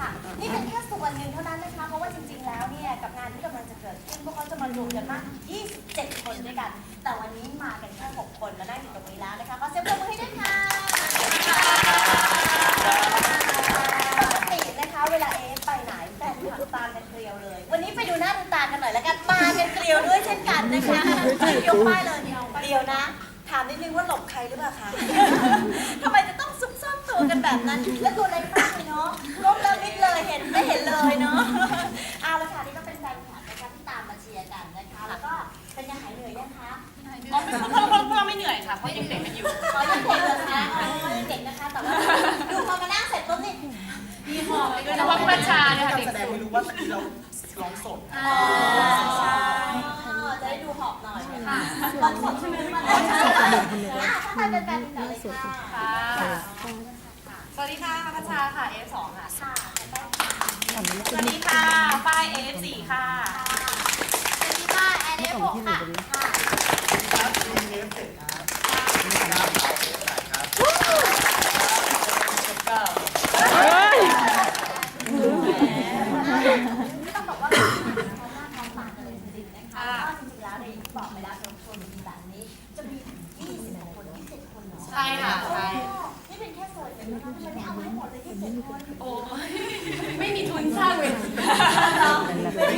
ค่ะ นี่เป็นแค่ส่วนหนึ่งเท่านั้นนะคะ เพราะว่าจริงๆ แล้วเนี่ยกับงานที่กำลังจะเกิดขึ้นพวกเขาจะมารวมกันมาก 27 คนด้วยกัน แต่วันนี้มากันแค่ 6 คนมานั่งอยู่ตรงนี้แล้วนะคะขอเสียงปรบมือให้ด้วยค่ะปกตินะคะเวลาเอฟไปไหนแฟนคลับตามกันเกลียวเลย วันนี้ไปดูหน้าดูตากันหน่อยแล้วกันมากันเกลียวด้วยเช่นกันนะคะยกป้ายเลยเดียวนะ ถามนิดนึงว่าหลบใครหรือเปล่าคะทำไมจะต้องซุกซ่อนตัวกันแบบนั้นแล้วตัวเล็ก เห็นเลยเนาะเอาละค่ะนี่ก็เป็นแฟนคลับนะคะที่ตามมาเชียร์กันนะคะ แล้วก็เป็นยังหายเหนื่อยยังคะอ๋อพวกเราพวกเราไม่เหนื่อยค่ะเพราะยังเด็กกันอยู่ขอยังเด็กเหรอคะอ๋อยังเด็กนะคะ แต่ว่าดูพอมานั่งเสร็จปุ๊บนี่มีหอบโดยเฉพาะพระชาเนี่ยค่ะการเด็กแสดงสุไม่ดรู้ว่าตะกี้เราร้องสดอ๋อใช่จะได้ดูหอบหน่อยนะคะตอนสดใช่ไหมมาแล้วอะถ้าใครเป็นแฟนกันเลยค่ะค่ะสวัสดีค่ะพระชาค่ะ F2 ค่ะค่ะ สวัสดีค่ะป้าย F4 ค่ะสวัสดีค่ะแอนเอฟหกค่ะค่ะครับมีเนฟเสร็จครับต้องบอกว่าเป็นความพร้อมหน้าพร้อมตากันเลยจริงๆนะคะแล้วก็จริงๆแล้วในยบอกไปแล้ว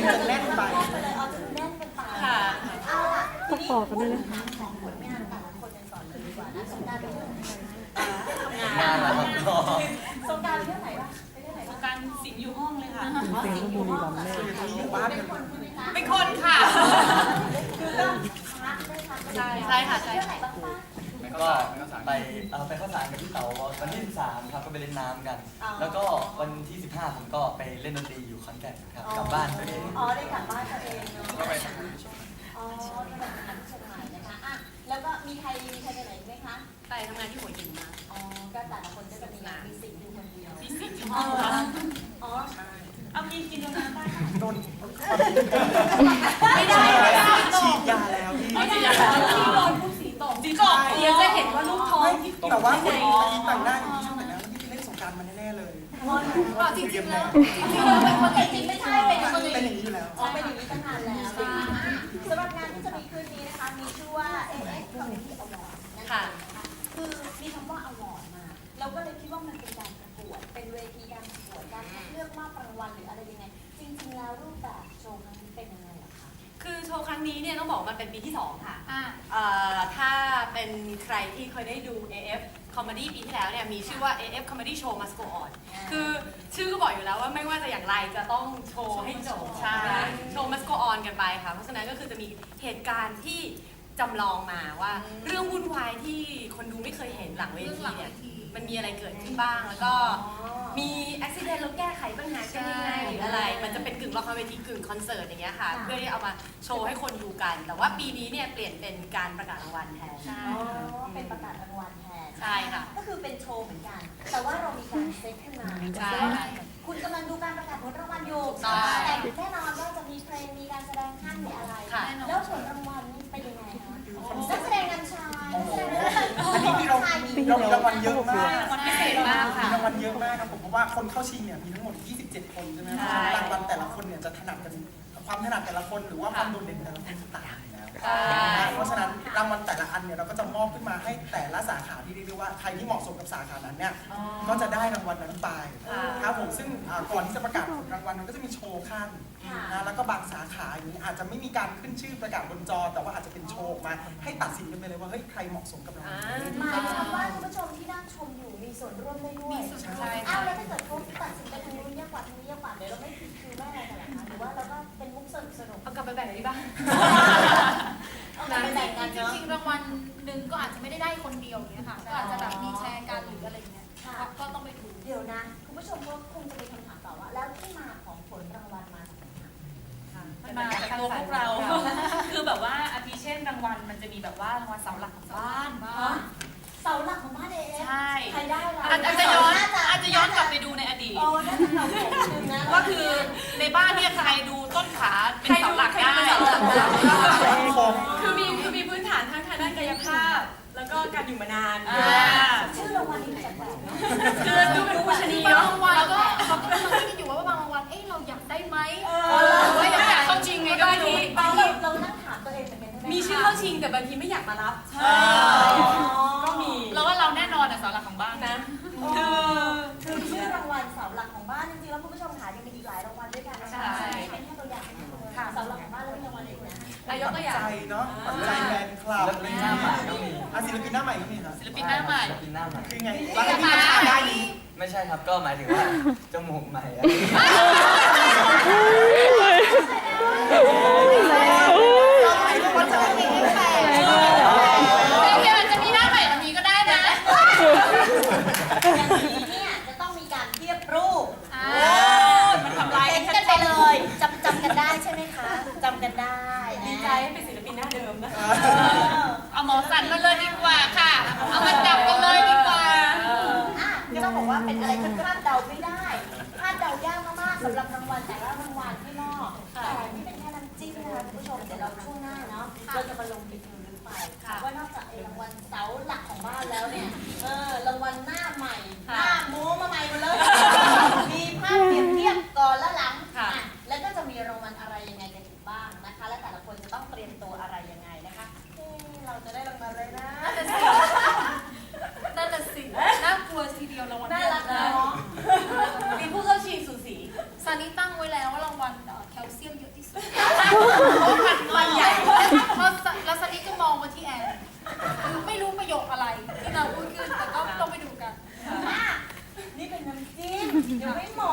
จนแน่นไปไปเลยเอาจนแน่นกันไปค่ะเอาล่ะต้องต่อกันด้วยนะถามของผลงานแต่ละคนกันก่อนเลยดีกว่านะสงการไปเที่ยวไหนงานสงการไปเที่ยวไหนบ้างไปเที่ยวไหนบ้างการสิงอยู่ห้องเลยค่ะเพลงก็บุรีรัมย์แม่ส่วนใหญ่อยู่บ้านเป็นคนใช่ไหมคะเป็นคนค่ะคือก็พักได้พักใช่ใช่ค่ะใช่ ก็ไปเอ่อไปเข้าสารกับพี่เต๋าวันที่ 13 ครับก็ไปเล่นน้ำกันแล้วก็วันที่ 15 ผมก็ไปเล่นดนตรีอยู่ขอนแก่นครับกลับบ้านตัวเอง อ๋อได้กลับบ้านตัวเองเนาะก็ไปทำงานอ๋อก็ไปทำงานที่เชียงใหม่นะคะอะแล้วก็มีใครมีใครไปไหนอีกไหมคะ ไปทำงานที่หัวหินมาอ๋อ ก็แต่ละคนก็จะมีมีสิ่งอยู่คนเดียว ที่สิงห์อ๋ออ๋อ เอากินกินตรงนั้นได้โดนไม่ได้ไม่ได้ฉีดยาแล้วพี่ไม่ได้ที่โด นว่าลูกท้องไม่แต่ว่าคนตะกี้แต่งหน้าอยู่ที่ช่างแต่งหน้าพี่ไปเล่นสงกรารมาแน่ๆเลยอ๋อจริงๆแล้วจริงๆแล้วเป็นคนจริงไม่ใช่เป็นคนเป็นอย่างนี้อยู่แล้วอ๋อเป็นอย่างนี้ตั้งนานแล้วสำหรับงานที่จะมีคืนนี้นะคะมีชื่อว่า AX Community Award นะคะคือมีคำว่า award มาเราก็เลยคิดว่ามันเป็นการประกวดเป็นเวทีการประกวดการคัดเลือกมอบรางวัลหรืออะไรยังไงจริงๆแล้วรูป รั้งนี้เนี่ยต้องบอกว่ามันเป็นปีที่ 2 ค่ะเอ่อถ้าเป็นใครที่เคยได้ดู AF Comedy ปีที่แล้วเนี่ยมีชื่อว่า AF Comedy Show Must Go On คือชื่อก็บอกอยู่แล้วว่าไม่ว่าจะอย่างไรจะต้องโชว์ให้จบใช่โชว์ Must Go On กันไปค่ะ เพราะฉะนั้นก็คือจะมีเหตุการณ์ที่จำลองมาว่า เรื่องวุ่นวายที่คนดูไม่เคยเห็นหลังเวทีเนี่ยมันมีอะไรเกิดขึ้นบ้างแล้วก็ มีอุบิเหตุแล้วแก้ไขปัญหากัน งละครเวทีกึ่งคอนเสิร์ตอย่างเงี้ยค่ะค่ะ เพื่อที่เอามาโชว์ให้คนดูกัน แต่ว่าปีนี้เนี่ยเปลี่ยนเป็นการประกาศรางวัลแทน อ๋อเป็นประกาศรางวัลแทนใช่ค่ะก็คือเป็นโชว์เหมือนกัน แต่ว่าเรามีการเซตขึ้นมาใช่คุณกำลังดูการประกาศผลรางวัลอยู่ใช่ แต่แน่นอนว่าจะมีเพลงมีการแสดงขั้นมีอะไร ค่ะ แล้วผลรางวัลนี่เป็นยังไงคะนักแสดงน เราเรามีรางวัลเยอะมากรางวัลพิเศษมากค่ะมีรางวัลเยอะมากครับผมเพราะว่าคนเข้าชิงเนี่ยมีทั้งหมด 27 คนใช่ไหมครับใช่รางวัลแต่ละคนเนี่ยจะถนัดกัน ความถนัดแต่ละคนหรือว่าความโดดเด่นแต่ละคนจะต่างกันแล้วใช่เพราะฉะนั้นรางวัลแต่ละอันเนี่ยเราก็จะมอบขึ้นมาให้แต่ละสาขาที่เรียกได้ว่าใครที่เหมาะสมกับสาขานั้นเนี่ยก็จะได้รางวัลนั้นไปค่ะ ครับผมซึ่งอ่าก่อนที่จะประกาศผลรางวัลมันก็จะมีโชว์ขั้นค่ะนะแล้วก็บางสาขาอย่างนี้อาจจะไม่มีการขึ้นชื่อประกาศบนจอ แต่ว่าอาจจะเป็นโชว์ออกมาให้ตัดสินกันไปเลยว่าเฮ้ยใครเหมาะสมกับรางวัลนี้ หมายความว่าคุณผู้ชมที่นั่งชมอยู่มีส่วนร่วมได้ด้วยใช่อ้าค่ะวแล้วถ้าเกิดเขาตัดสินไปทางนู้นเยอะกว่าทางนี้เยอะกว่าเดี๋ยวเราไม่คิดคือไม่อะไรกันเหรอคะหรือว่าเราก็เป็นมุก สนุกสนุกเอากลับไปแบ่งกันที่บ้านๆเอาไปแบ่งกันจเนาะริงๆรางวัลหนึ่งก็อาจจะไม่ได้ได้คนเดียวอย่างเงี้ยค่ะ ก็อาจจะแบบมีแชร์กันหรืออะไรอย่างเงี้ยค่ะ ก็ก็ต้องไปดูเดี๋ยวนะ คุณผู้ชมก็คงจะมีคำถามต่อว่า แล้วที่มาของผลรางวัลมาจากไหนคะ มันมาจากตัวพวกเรา คือแบบว่าอาทิเช่นรางวัลมันจะมีแบบว่ารางวัลเสาหลักของบ้านฮะ เสาหลักของบ้านเองใช่ใครได้ล่ะอาจอาจจะย้อนอาจจะย้อนกลับไปดูในอดีต โอ้น่าจะเราผมนึงนะว่าคือในบ้านเนี่ยใครดูต้นขาเป็นเสาหลักได้มั่นคงคือมีคือมีพื้นฐานทั้งทางด้านกายภาพ แล้วก็การอยู่มานาน อ่า ชื่อรางวัลนี้แปลกๆเนาะ คือดูเป็นผู้ชนีบางเนาะรางวัลก็บางคนที่อยู่ ของบ้านจริงๆแล้วคุณผู้ชมค่ะยังมีอีกหลายรางวัลด้วยกันนะคะ ใช่ เป็นแค่ตัวอย่างค่ะสำหรับของบ้านแล้วมีรางวัลอะไรอีกนะ อายกตัวอย่าง ใจเนาะปัจจัยแฟนคลับ ศิลปินหน้าใหม่ก็มีอะศิลปินหน้าใหม่ก็มีครับศิลปินหน้าใหม่ ศิลปินหน้าใหม่คือไงแล้วให้พี่กระชาได้นี่ไม่ใช่ครับก็หมายถึงว่าจมูกใหม่อะเราไปรางวัลจากเพลงแปลกโอเคมันจะมีหน้าใหม่แบบนี้ก็ได้นะ อย่างนี้เนี่ยจะต้องมีการเทียบรูป อ่ามันทำลาย เห็ กัน น กันไปเลยจำจำกันได้ใช่ไหมคะจำกันได้ ดีใจให้เป็นศิลปินหน้าเดิมนะ เอาหมอสันมาเลยดีกว่าค่ะ เอามาจับกันเลยดีกว่า อะก็ต้องบอกว่าเป็นอะไรที่คาดเดาไม่ได้คาดเดายากมากๆ สำหรับรางวัลแต่ละรางวัลที่มอบแต่นี่เป็นแค่น้ำจิ้มนะคะคุณผู้ชมเดี๋ยวเราช่วงหน้าเนาะเราจะมาลงไปดูลึกไปว่านอกจากไอ้รางวัลเสาหลักของบ้านแล้วเนี่ยเออรางวัลหน้าใหม่หน้าโม้มาใหม่หมดเลยมีภาพเปรียบเทียบก่อนและหลังค่ะอะแล้วก็จะมีรางวัลอะไรยังไงกันอีกบ้างนะคะ และแต่ละคนจะต้องเตรียมตัวอะไรยังไงนะคะเอ๊ะเราจะได้รางวัลอะไรนะนั่นน่ะสิน่ากลัวทีเดียวรางวัล น่า เย รัก อะ เนาะ มีผู้เข้าชิงสูสี ซานิตั้งไว้แล้วว่ารางวัลเอ่อแคลเซียมเยอะที่สุดมันใหญ่เพราะแล้วซานิก็มองมาที่แอนคือไม่รู้ประโยคอะไรที่เราพูดขึ้นแต่ก็ต้องไปดูกันอะนี่เป็นน้ำจิ้มยังไม่หมดยังไม่หมด